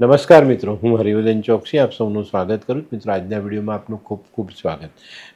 નમસ્કાર મિત્રો, હું હરિવર્ધન ચોકસી, આપ સૌનું સ્વાગત કરું છું. મિત્રો, આજના વિડીયોમાં આપનું ખૂબ ખૂબ સ્વાગત.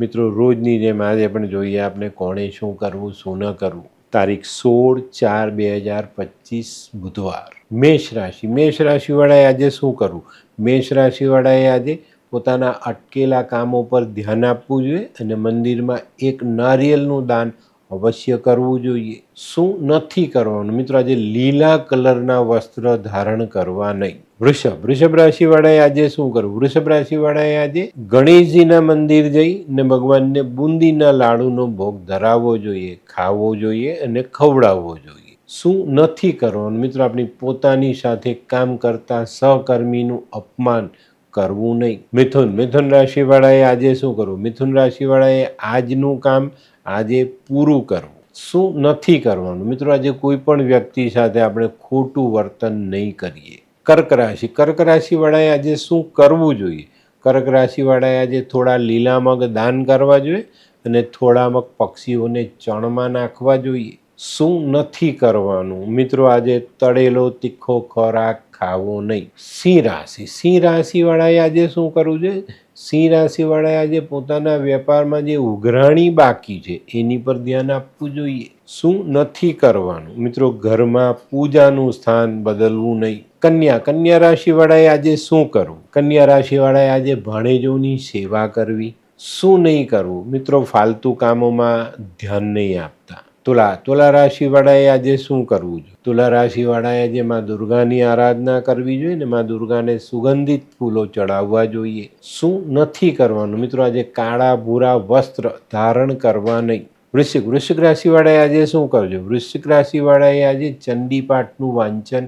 મિત્રો, રોજની જેમ આજે પણ જોઈએ આપણે કોણે શું કરવું, શું ન કરવું. તારીખ સોળ ચાર બે હજાર પચીસ બુધવાર. મેષ રાશિ. મેષ રાશિવાળાએ આજે શું કરવું? મેષ રાશિવાળાએ આજે પોતાના અટકેલા કામો પર ધ્યાન આપવું જોઈએ અને મંદિરમાં એક નારિયેલનું દાન અવશ્ય કરવું જોઈએ. શું નથી કરવાનું? મિત્રો, આજે લીલા કલરના વસ્ત્ર ધારણ કરવા નહીં. વૃષભ વૃષભ રાશિવાળાએ આજે શું કરવું વૃષભ રાશિવાળાએ આજે ગણેશજીના મંદિર જઈ ને ભગવાનને બુંદીના લાડુનો ભોગ ધરાવવો જોઈએ, ખાવો જોઈએ અને ખવડાવવો જોઈએ. શું નથી કરવાનું? મિત્રો, આપણી પોતાની સાથે કામ કરતા સહકર્મીનું અપમાન કરવું નહીં. મિથુન મિથુન રાશિવાળાએ આજે શું કરવું? મિથુન રાશિવાળાએ આજનું કામ આજે પૂરું કરવું. શું નથી કરવાનું? મિત્રો, આજે કોઈ પણ વ્યક્તિ સાથે આપણે ખોટું વર્તન નહીં કરીએ. કર્ક રાશિ, કર્ક રાશિવાળાએ આજે શું કરવું જોઈએ? કર્ક રાશિવાળાએ આજે થોડા લીલા મગ દાન કરવા જોઈએ અને થોડા મગ પક્ષીઓને ચણમાં નાખવા જોઈએ. શું નથી કરવાનું? મિત્રો, આજે તળેલો, તીખો ખોરાક ખાવો નહીં. સિંહ રાશિ. સિંહ રાશિવાળાએ આજે શું કરવું છે? સિંહ રાશિવાળાએ આજે પોતાના વેપારમાં જે ઉઘરાણી બાકી છે, એની પર ધ્યાન આપવું જોઈએ. શું નથી કરવાનું? મિત્રો, ઘરમાં પૂજાનું સ્થાન બદલવું નહીં. કન્યા. કન્યા રાશિવાળાએ આજે શું કરવું? કન્યા રાશિવાળાએ આજે ભાણેજોની સેવા કરવી. શું નહીં કરવું? મિત્રો, ફાલતુ કામોમાં ધ્યાન નહીં આપતા. તુલા તુલા રાશિવાળાએ આજે શું કરવું જોઈએ? તુલા રાશિવાળાએ આજે માં દુર્ગાની આરાધના કરવી જોઈએ ને માં દુર્ગાને સુગંધિત ફૂલો ચડાવવા જોઈએ. શું નથી કરવાનું? મિત્રો, આજે કાળા ભૂરા વસ્ત્ર ધારણ કરવા નહીં. વૃશ્ચિક વૃશ્ચિક રાશિવાળાએ આજે શું કરજો વૃશ્ચિક રાશિવાળાએ આજે ચંડીપાઠનું વાંચન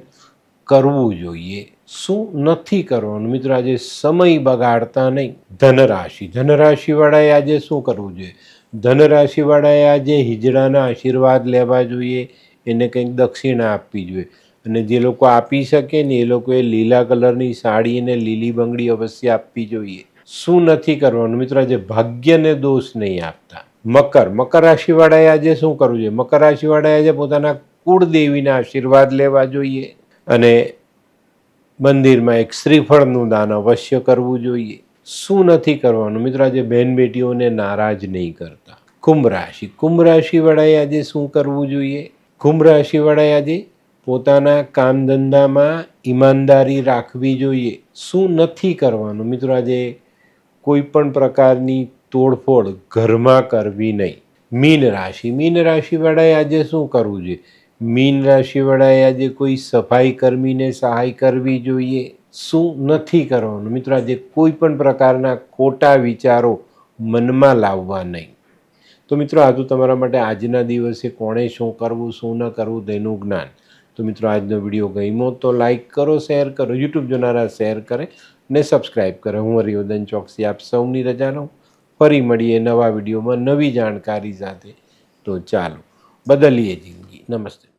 કરવું જોઈએ. શું નથી કરવાનું? મિત્રો, આજે સમય બગાડતા નહીં. ધનરાશિ, ધનરાશિવાળાએ આજે શું કરવું જોઈએ? ધનરાશિવાળાએ આજે હિજડાના આશીર્વાદ લેવા જોઈએ, એને કંઈક દક્ષિણા આપવી જોઈએ. અને જે લોકો આપી શકે ને એ લોકોએ લીલા કલરની સાડી અને લીલી બંગડી અવશ્ય આપવી જોઈએ. શું નથી કરવાનું? મિત્રો, આજે ભાગ્યને દોષ નહીં આપતા. મકર. મકર રાશિવાળાએ આજે શું કરવું જોઈએ? મકર રાશિવાળાએ આજે પોતાના કુળદેવીના આશીર્વાદ લેવા જોઈએ અને મંદિરમાં એક શ્રીફળનું દાન અવશ્ય કરવું જોઈએ. શું નથી કરવાનું? મિત્રો, આજે બહેન બેટીઓને નારાજ નહીં કરતા. કુંભ રાશિ. કુંભ રાશિવાળાએ આજે શું કરવું જોઈએ? કુંભ રાશિવાળાએ આજે પોતાના કામ ધંધામાં ઈમાનદારી રાખવી જોઈએ. શું નથી કરવાનું? મિત્રો, આજે કોઈ પણ પ્રકારની તોડફોડ ઘરમાં કરવી નહીં. મીન રાશિ. મીન રાશિવાળાએ આજે શું કરવું જોઈએ? મીન રાશિવાળાએ આજે કોઈ સફાઈ કર્મીને સહાય કરવી જોઈએ? શું નથી કરવાનું? મિત્રો, આજે કોઈ પણ પ્રકારના ખોટા વિચારો મનમાં લાવવા નહીં. તો મિત્રો, આ તો તમારા માટે આજના દિવસે કોણે શું કરવું, શું ન કરવું તેનું જ્ઞાન. તો મિત્રો, આજનો વીડિયો ગમ્યો તો લાઈક કરો, શેર કરો, યુટ્યુબ જોનારા શેર કરે ને સબસ્ક્રાઈબ કરે. હું હરિવર્ધન ચોકસી આપ સૌની રજા રહું ફરી મળીએ નવા વિડીયોમાં નવી જાણકારી સાથે. તો ચાલો, બદલીએ જિંદગી. નમસ્તે.